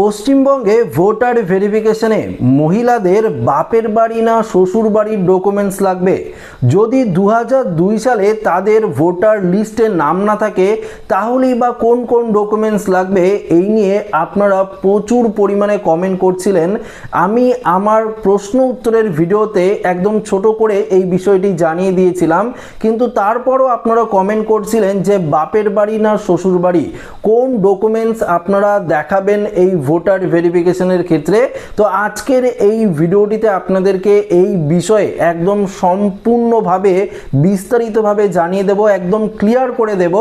পশ্চিমবঙ্গে ভোটার ভেরিফিকেশনে মহিলাদের বাপের বাড়ি না শ্বশুর বাড়ির ডকুমেন্টস লাগবে? যদি দু সালে তাদের ভোটার লিস্টে নাম না থাকে, তাহলেই বা কোন কোন ডকুমেন্টস লাগবে? এই নিয়ে আপনারা প্রচুর পরিমাণে কমেন্ট করছিলেন। আমি আমার প্রশ্ন উত্তরের ভিডিওতে একদম ছোট করে এই বিষয়টি জানিয়ে দিয়েছিলাম। কিন্তু তারপরও আপনারা কমেন্ট করছিলেন যে বাপের বাড়ি না শ্বশুর বাড়ি? কোন ডকুমেন্টস আপনারা দেখাবেন এই ভোটার ভেরিফিকেশনের ক্ষেত্রে। তো আজকের এই ভিডিওটিতে আপনাদেরকে এই বিষয়ে একদম সম্পূর্ণভাবে, বিস্তারিতভাবে জানিয়ে দেব, একদম ক্লিয়ার করে দেব।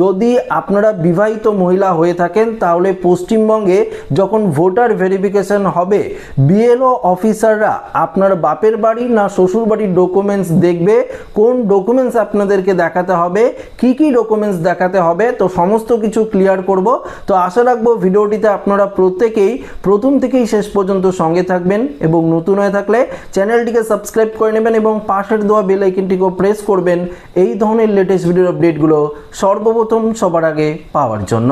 যদি আপনারা বিবাহিত মহিলা হয়ে থাকেন, তাহলে পশ্চিমবঙ্গে যখন ভোটার ভেরিফিকেশন হবে বিএলও অফিসাররা আপনার বাপের বাড়ি না শ্বশুর বাড়ির ডকুমেন্টস দেখবে, কোন ডকুমেন্টস আপনাদেরকে দেখাতে হবে, কি কি ডকুমেন্টস দেখাতে হবে, তো সমস্ত কিছু ক্লিয়ার করব। তো আশা রাখব ভিডিওটিতে আপনারা প্রত্যেকেই প্রথম থেকেই শেষ পর্যন্ত সঙ্গে থাকবেন এবং নতুন হয়ে থাকলে চ্যানেলটিকে সাবস্ক্রাইব করে নেবেন এবং পাশের দেওয়া বেল আইকনটিকেও প্রেস করবেন এই ধরনের লেটেস্ট ভিডিওর আপডেটগুলো সর্বপ্রথম সবার আগে পাওয়ার জন্য।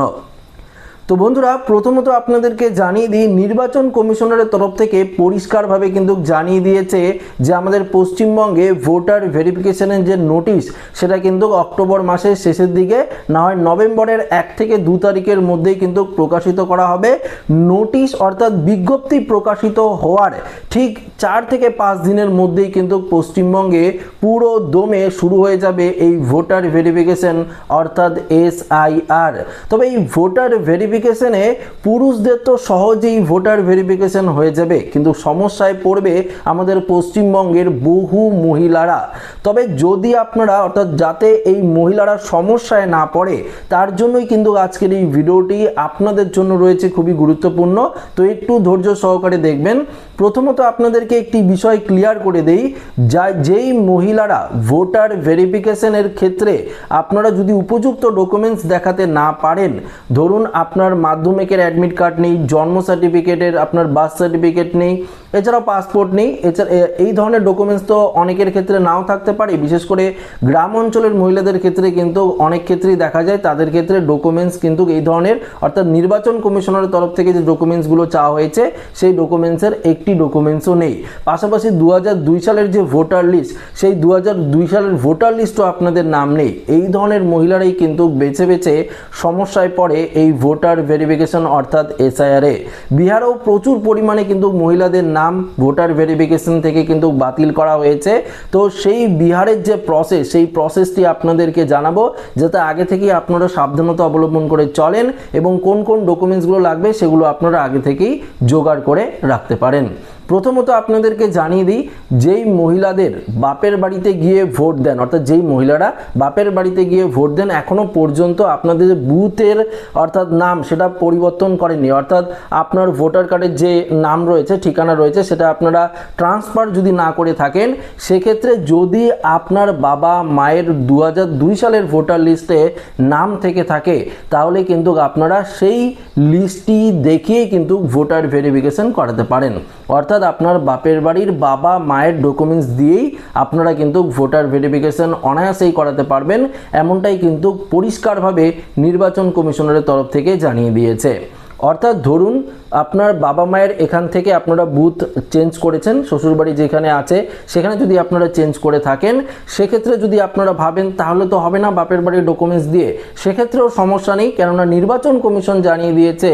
তো বন্ধুরা, প্রথমত আপনাদেরকে জানিয়ে দিই, নির্বাচন কমিশনারের তরফ থেকে পরিষ্কারভাবে কিন্তু জানিয়ে দিয়েছে যে আমাদের পশ্চিমবঙ্গে ভোটার ভেরিফিকেশনের যে নোটিশ, সেটা কিন্তু অক্টোবর মাসের শেষের দিকে, না হয় নভেম্বরের এক থেকে দু তারিখের মধ্যেই কিন্তু প্রকাশিত করা হবে। নোটিশ অর্থাৎ বিজ্ঞপ্তি প্রকাশিত হওয়ার ঠিক চার থেকে পাঁচ দিনের মধ্যেই কিন্তু পশ্চিমবঙ্গে পুরো দমে শুরু হয়ে যাবে এই ভোটার ভেরিফিকেশন অর্থাৎ এসআইআর। তবে এই ভোটার ভেরিফিকেশনে পুরুষদের তো সহজেই ভোটার ভেরিফিকেশন হয়ে যাবে, কিন্তু সমস্যায় পড়বে আমাদের পশ্চিমবঙ্গের বহু মহিলারা। তবে যদি আপনারা, অর্থাৎ যাতে এই মহিলারা সমস্যায় না পড়ে, তার জন্যই কিন্তু আজকের এই ভিডিওটি আপনাদের জন্য রয়েছে খুবই গুরুত্বপূর্ণ। তো একটু ধৈর্য সহকারে দেখবেন। প্রথমত আপনাদেরকে একটি বিষয় ক্লিয়ার করে দেই, যা যেই মহিলারা ভোটার ভেরিফিকেশনের ক্ষেত্রে আপনারা যদি উপযুক্ত ডকুমেন্টস দেখাতে না পারেন, ধরুন আপনার মাধ্যমিকের অ্যাডমিট কার্ড নেই, জন্ম সার্টিফিকেটের আপনার বার্থ সার্টিফিকেট নেই, এছাড়াও পাসপোর্ট নেই, এছাড়া এই ধরনের ডকুমেন্টস তো অনেকের ক্ষেত্রে নাও থাকতে পারে, বিশেষ করে গ্রাম অঞ্চলের মহিলাদের ক্ষেত্রে কিন্তু অনেক ক্ষেত্রেই দেখা যায়, তাদের ক্ষেত্রে ডকুমেন্টস কিন্তু এই ধরনের, অর্থাৎ নির্বাচন কমিশনের তরফ থেকে যে ডকুমেন্টসগুলো চাওয়া হয়েছে, সেই ডকুমেন্টসের একটি ডকুমেন্টসও নেই। পাশাপাশি দু সালের যে ভোটার লিস্ট সেই দু সালের ভোটার লিস্টও আপনাদের নাম নেই। এই ধরনের মহিলারাই কিন্তু বেছে বেছে সমস্যায় পড়ে এই ভোটার ভেরিফিকেশন অর্থাৎ এসআইআরএ বিহারেও প্রচুর পরিমাণে কিন্তু মহিলাদের নাম ভোটার ভেরিফিকেশন থেকে কিন্তু বাতিল করা হয়েছে। তো সেই বিহারের যে প্রসেস সেই প্রসেসটি আপনাদেরকে জানাব, যাতে আগে থেকেই আপনারা সাবধানতা অবলম্বন করে চলেন এবং কোন কোন ডকুমেন্টসগুলো লাগবে সেগুলো আপনারা আগে থেকেই জোগাড় করে রাখতে পারেন। প্রথমত আপনাদেরকে জানিয়ে দিই, যেই মহিলাদের বাপের বাড়িতে গিয়ে ভোট দেন, অর্থাৎ যেই মহিলারা বাপের বাড়িতে গিয়ে ভোট দেন এখনও পর্যন্ত আপনাদের বুথের অর্থাৎ নাম সেটা পরিবর্তন করেননি। অর্থাৎ আপনার ভোটার কার্ডের যে নাম রয়েছে, ঠিকানা রয়েছে, সেটা আপনারা ট্রান্সফার যদি না করে থাকেন, সেক্ষেত্রে যদি আপনার বাবা মায়ের দু সালের ভোটার লিস্টে নাম থেকে থাকে, তাহলে কিন্তু আপনারা সেই লিস্টটি দেখিয়ে কিন্তু ভোটার ভেরিফিকেশন করাতে পারেন। অর্থাৎ আপনার বাপের বাড়ির বাবা মায়ের ডকুমেন্টস দিয়েই আপনারা কিন্তু ভোটার ভেরিফিকেশন অনায়াসেই করাতে পারবেন। এমনটাই কিন্তু পরিষ্কারভাবে নির্বাচন কমিশনারের তরফ থেকে জানিয়ে দিয়েছে। অর্থাৎ ধরুন আপনার বাবা মায়ের এখান থেকে আপনারা বুথ চেঞ্জ করেছেন, শ্বশুরবাড়ি যেখানে আছে, সেখানে যদি আপনারা চেঞ্জ করে থাকেন, সেক্ষেত্রে যদি আপনারা ভাবেন তাহলে তো হবে না বাপের বাড়ির ডকুমেন্টস দিয়ে, সেক্ষেত্রেও সমস্যা নেই। কেননা নির্বাচন কমিশন জানিয়ে দিয়েছে,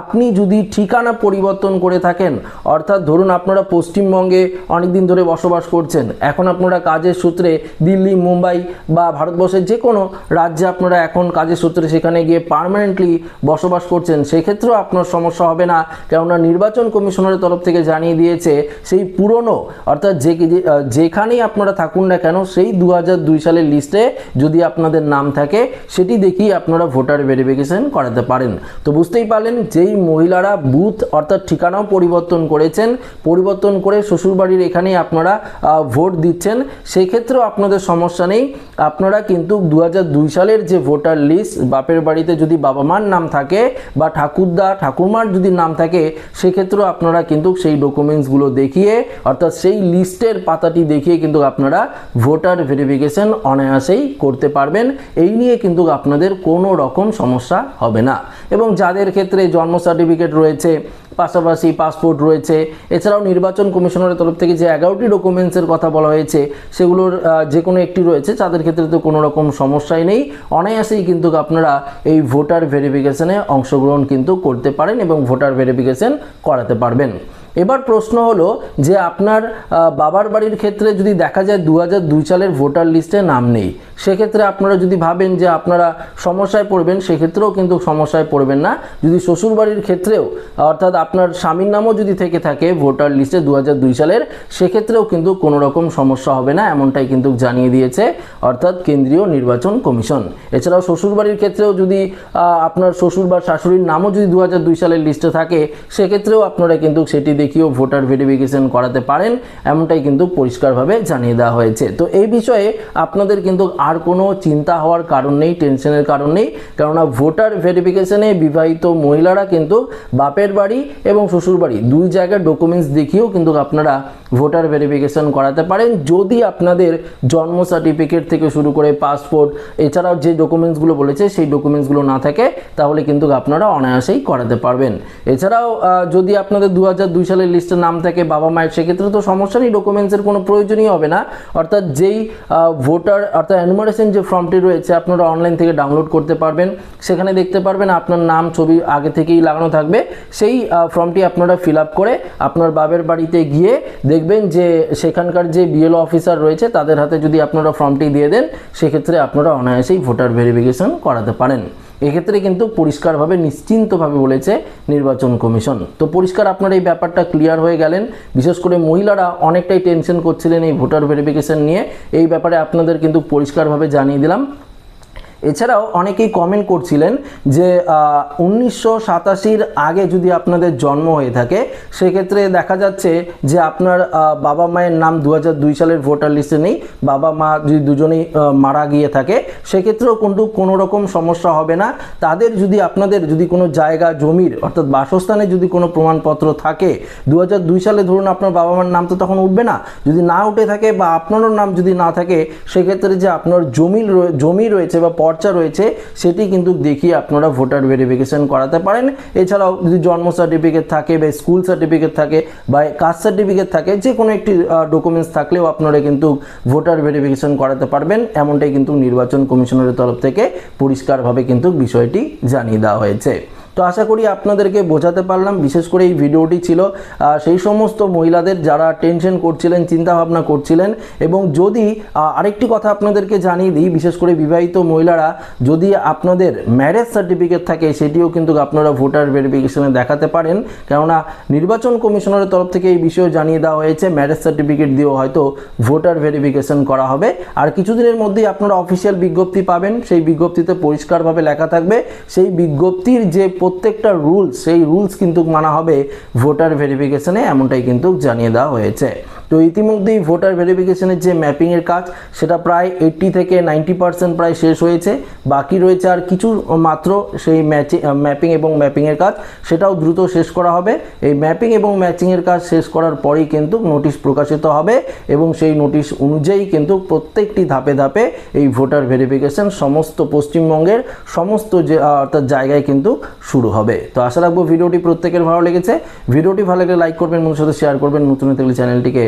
আপনি যদি ঠিকানা পরিবর্তন করে থাকেন, অর্থাৎ ধরুন আপনারা পশ্চিমবঙ্গে অনেকদিন ধরে বসবাস করছেন, এখন আপনারা কাজের সূত্রে দিল্লি, মুম্বাই বা ভারতবর্ষের যে কোনো রাজ্যে আপনারা এখন কাজের সূত্রে সেখানে গিয়ে পার্মানেন্টলি বসবাস করছেন সেক্ষেত্রেও আপনার সমস্যা হবে না। কেননা নির্বাচন কমিশনের তরফ থেকে জানিয়ে দিয়েছে, সেই পুরনো, অর্থাৎ যে যেখানেই আপনারা থাকুন না কেন, সেই দু সালের লিস্টে যদি আপনাদের নাম থাকে, সেটি দেখেই আপনারা ভোটার ভেরিফিকেশন করাতে পারেন। তো বুঝতেই পারলেন, যেই মহিলারা বুথ, অর্থাৎ ঠিকানাও পরিবর্তন করেছেন, পরিবর্তন করে শ্বশুরবাড়ির এখানেই আপনারা ভোট দিচ্ছেন, সেক্ষেত্রেও আপনাদের সমস্যা নেই। আপনারা কিন্তু দু সালের যে ভোটার লিস্ট, বাপের বাড়িতে যদি বাবা মার নাম থাকে বা ঠাকুরদা ঠাকুরদা ঠাকুরমার যদি নাম থাকে, সেক্ষেত্রেও আপনারা কিন্তু সেই ডকুমেন্টসগুলো দেখিয়ে, অর্থাৎ সেই লিস্টের পাতাটি দেখিয়ে কিন্তু আপনারা ভোটার ভেরিফিকেশন অনায়াসেই করতে পারবেন। এই নিয়ে কিন্তু আপনাদের কোনো রকম সমস্যা হবে না। এবং যাদের ক্ষেত্রে জন্ম সার্টিফিকেট রয়েছে পাশাপাশি পাসপোর্ট রয়েছে। এছাড়াও নির্বাচন কমিশনের তরফ থেকে যে এগারোটি ডকুমেন্টসের কথা বলা হয়েছে, সেগুলোর যে কোনো একটি রয়েছে, তাদের ক্ষেত্রে তো কোনো রকম সমস্যাই নেই। অনায়াসেই কিন্তু আপনারা এই ভোটার ভেরিফিকেশনে অংশগ্রহণ কিন্তু করতে পারেন এবং ভোটার ভেরিফিকেশন করাতে পারবেন। এবার প্রশ্ন হলো যে আপনার বাবার বাড়ির ক্ষেত্রে যদি দেখা যায় দু হাজার দুই সালের ভোটার লিস্টে নাম নেই, সেক্ষেত্রে আপনারা যদি ভাবেন যে আপনারা সমস্যায় পড়বেন, সেক্ষেত্রেও কিন্তু সমস্যায় পড়বেন না। যদি শ্বশুর বাড়ির ক্ষেত্রেও, অর্থাৎ আপনার স্বামীর নামও যদি থেকে থাকে ভোটার লিস্টে দু দুই সালের, সেক্ষেত্রেও কিন্তু কোনো রকম সমস্যা হবে না, এমনটাই কিন্তু জানিয়ে দিয়েছে, অর্থাৎ কেন্দ্রীয় নির্বাচন কমিশন। এছাড়াও শ্বশুর বাড়ির ক্ষেত্রেও যদি আপনার শ্বশুর বা শাশুড়ির নামও যদি দু সালের লিস্টে থাকে, সেক্ষেত্রেও আপনারা কিন্তু সেটি দেখিয়েও ভোটার ভেরিফিকেশন করাতে পারেন, এমনটাই কিন্তু পরিষ্কারভাবে জানিয়ে দেওয়া হয়েছে। তো এই বিষয়ে আপনাদের কিন্তু আর কোনো চিন্তা হওয়ার কারণ নেই, টেনশনের কারণ নেই, কেননা ভোটার ভেরিফিকেশানে বিবাহিত মহিলারা কিন্তু বাপের বাড়ি এবং শ্বশুর বাড়ি দুই জায়গার ডকুমেন্টস দেখিয়েও কিন্তু আপনারা ভোটার ভেরিফিকেশন করাতে পারেন। যদি আপনাদের জন্ম সার্টিফিকেট থেকে শুরু করে পাসপোর্ট এছাড়াও যে ডকুমেন্টসগুলো বলেছে, সেই ডকুমেন্টসগুলো না থাকে, তাহলে কিন্তু আপনারা অনায়াসেই করাতে পারবেন। এছাড়াও যদি আপনাদের দু হাজার দুই সালের লিস্টের নাম থাকে বাবা মায়ের, সেক্ষেত্রে তো সমস্যা নেই ডকুমেন্টসের কোনো প্রয়োজনই হবে না। অর্থাৎ যেই ভোটার অর্থাৎ অ্যানুমারেশন যে ফর্মটি রয়েছে, আপনারা অনলাইন থেকে ডাউনলোড করতে পারবেন। সেখানে দেখতে পারবেন আপনার নাম, ছবি আগে থেকেই লাগানো থাকবে। সেই ফর্মটি আপনারা ফিল আপ করে আপনার বাবের বাড়িতে গিয়ে দেখবেন যে সেখানকার যে বিএলও অফিসার রয়েছে, তাদের হাতে যদি আপনারা ফর্মটি দিয়ে দেন, সেক্ষেত্রে আপনারা অনায়াসেই ভোটার ভেরিফিকেশন করাতে পারেন। এক্ষেত্রে কিন্তু পরিষ্কারভাবে, নিশ্চিন্তভাবে বলেছে নির্বাচন কমিশন। তো পরিষ্কার আপনার এই ব্যাপারটা ক্লিয়ার হয়ে গেলেন। বিশেষ করে মহিলারা অনেকটাই টেনশন করছিলেন এই ভোটার ভেরিফিকেশন নিয়ে। এই ব্যাপারে আপনাদের কিন্তু পরিষ্কারভাবে জানিয়ে দিলাম। এছাড়াও অনেকেই কমেন্ট করছিলেন যে উনিশশো সাতাশির আগে যদি আপনাদের জন্ম হয়ে থাকে, সেক্ষেত্রে দেখা যাচ্ছে যে আপনার বাবা মায়ের নাম দু সালের ভোটার লিস্টে নেই, বাবা মা যদি দুজনেই মারা গিয়ে থাকে, সেক্ষেত্রেও কিন্তু কোনো রকম সমস্যা হবে না। তাদের যদি আপনাদের যদি কোনো জায়গা, জমির, অর্থাৎ বাসস্থানে যদি কোনো প্রমাণপত্র থাকে দু সালে ধরুন আপনার বাবা মার নাম তো তখন উঠবে না। যদি না উঠে থাকে বা আপনারও নাম যদি না থাকে, সেক্ষেত্রে যে আপনার জমি জমি রয়েছে বা পর্চা রয়েছে, সেটি কিন্তু দেখিয়ে আপনারা ভোটার ভেরিফিকেশন করাতে পারেন। এছাড়াও যদি জন্ম সার্টিফিকেট থাকে বা স্কুল সার্টিফিকেট থাকে বা কাস্ট সার্টিফিকেট থাকে যে কোনো একটি ডকুমেন্টস থাকলেও আপনারা কিন্তু ভোটার ভেরিফিকেশন করাতে পারবেন। এমনটাই কিন্তু নির্বাচন কমিশনের তরফ থেকে পরিষ্কারভাবে কিন্তু বিষয়টি জানিয়ে দেওয়া হয়েছে। তো আশা করি আপনাদেরকে বোঝাতে পারলাম, বিশেষ করে এই ভিডিওটি ছিল সেই সমস্ত মহিলাদের যারা টেনশন করছিলেন চিন্তা ভাবনা করছিলেন এবং যদি আরেকটি কথা আপনাদেরকে জানিয়ে দিই, বিশেষ করে বিবাহিত মহিলারা, যদি আপনাদের ম্যারেজ সার্টিফিকেট থাকে, সেটিও কিন্তু আপনারা ভোটার ভেরিফিকেশনে দেখাতে পারেন। কেননা নির্বাচন কমিশনারের তরফ থেকে এই বিষয়ে জানিয়ে দেওয়া হয়েছে ম্যারেজ সার্টিফিকেট দিয়েও হয়তো ভোটার ভেরিফিকেশন করা হবে। আর কিছুদিনের মধ্যেই আপনারা অফিসিয়াল বিজ্ঞপ্তি পাবেন, সেই বিজ্ঞপ্তিতে পরিষ্কারভাবে লেখা থাকবে, সেই বিজ্ঞপ্তির যে প্রত্যেকটা রুলস সেই রুলস কিন্তু মানা হবে ভোটার ভেরিফিকেশনে এমনটাই কিন্তু জানিয়ে দেওয়া হয়েছে। তো ইতিমধ্যেই ভোটার ভেরিফিকেশনের যে ম্যাপিংয়ের কাজ, সেটা প্রায় এইট্টি থেকে নাইনটি পার্সেন্ট প্রায় শেষ হয়েছে। বাকি রয়েছে আর কিছু মাত্র সেই ম্যাচিং ম্যাপিং এবং ম্যাপিংয়ের কাজ, সেটাও দ্রুত শেষ করা হবে। এই ম্যাপিং এবং ম্যাচিংয়ের কাজ শেষ করার পরেই কিন্তু নোটিশ প্রকাশিত হবে এবং সেই নোটিশ অনুযায়ী কিন্তু প্রত্যেকটি ধাপে ধাপে এই ভোটার ভেরিফিকেশন সমস্ত পশ্চিমবঙ্গের সমস্ত যে অর্থাৎ জায়গায় কিন্তু শুরু হবে। তো আশা রাখব ভিডিওটি প্রত্যেকের ভালো লেগেছে। ভিডিওটি ভালো লাগলে লাইক করবেন বন্ধুর সাথে শেয়ার করবেন। নতুন থাকলে চ্যানেলটিকে